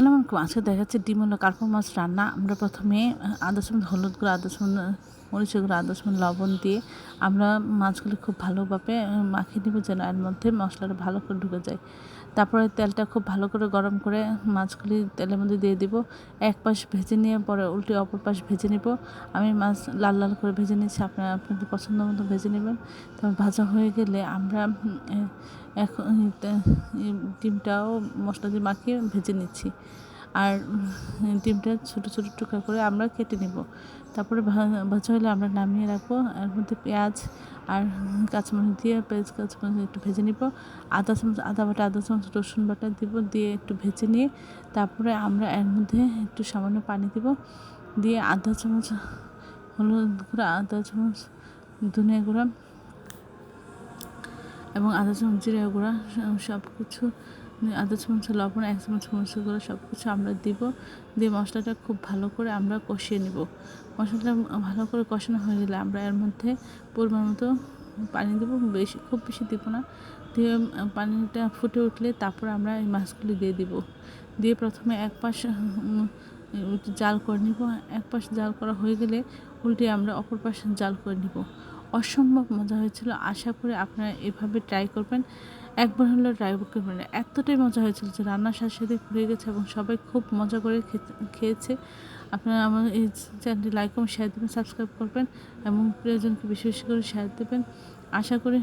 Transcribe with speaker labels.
Speaker 1: আসসালামু আলাইকুম আজকে দেখাচ্ছে ডিম হলো কার্পো মাছ রান্না। আমরা প্রথমে আদা চামচ হলুদ গুঁড়ো আদা চামচ মরিচ গুঁড়ো, আদা চামচ লবণ দিয়ে আমরা মাছগুলো খুব ভালোভাবে মাখিয়ে নেব যেন এর মধ্যে মশলাটা ভালো করে ঢুকে যায়। তারপরে তেলটা খুব ভালো করে গরম করে মাছগুলি তেলের মধ্যে দিয়ে দিব। এক পাশ ভেজে নিয়ে পরে উল্টে অপর পাশ ভেজে নিব। আমি মাছ লাল লাল করে ভেজে নিচ্ছি আপনারা আপনাদের পছন্দ মতো ভেজে নেবেন। তারপর ভাজা হয়ে গেলে আমরা এখন ডিমটাও মশলা দিয়ে মাখিয়ে ভেজে নিচ্ছি। আর ডিমটা ছোটো ছোটো টুকরা করে আমরা কেটে নেব। তারপরে ভাজা হলে আমরা নামিয়ে রাখব। এর মধ্যে পেঁয়াজ আর কাঁচামরিচ দিয়ে, পেঁয়াজ, কাঁচামরিচ একটু ভেজে নিব। আদা চামচ, আদা বাটা, আদা চামচ, রসুন বাটা দিব দিয়ে একটু ভেজে নিয়ে তারপরে আমরা এর মধ্যে একটু সামান্য পানি দিব দিয়ে আধা চামচ, হলুদ গুঁড়া আধা চামচ, ধনিয়া গুঁড়া এবং আধা চামচ, জিরা গুঁড়া সব কিছু আধা চামচ লবণ এক চামচ মরিচের গুঁড়ো সব কিছু আমরা দিব। দিয়ে মশলাটা খুব ভালো করে আমরা কষিয়ে নিব। মশলাটা ভালো করে কষানো হয়ে গেলে আমরা এর মধ্যে পরিমাণ মতো পানি দেবো। বেশি, খুব বেশি দিব না। দিয়ে পানিটা ফুটে উঠলে তারপর আমরা এই মাছগুলি দিয়ে দিব। দিয়ে প্রথমে এক পাশ জাল করে নিব। এক পাশ জাল করা হয়ে গেলে উল্টে আমরা অপর পাশে জাল করে নিব। অসম্ভব মজা হয়েছিল। আশা করি আপনারা এভাবে ট্রাই করবেন। একবার হলো ড্রাইভারকে করবেন এতটাই মজা হয়েছিল যে রান্নার সাথে সাথে ঘুরে গেছে এবং সবাই খুব মজা করে খেয়েছে। আপনারা আমার এই চ্যানেলটি লাইক এবং শেয়ার দেবেন সাবস্ক্রাইব করবেন এবং প্রিয়জনকে বেশি বেশি করে শেয়ার দেবেন। আশা করি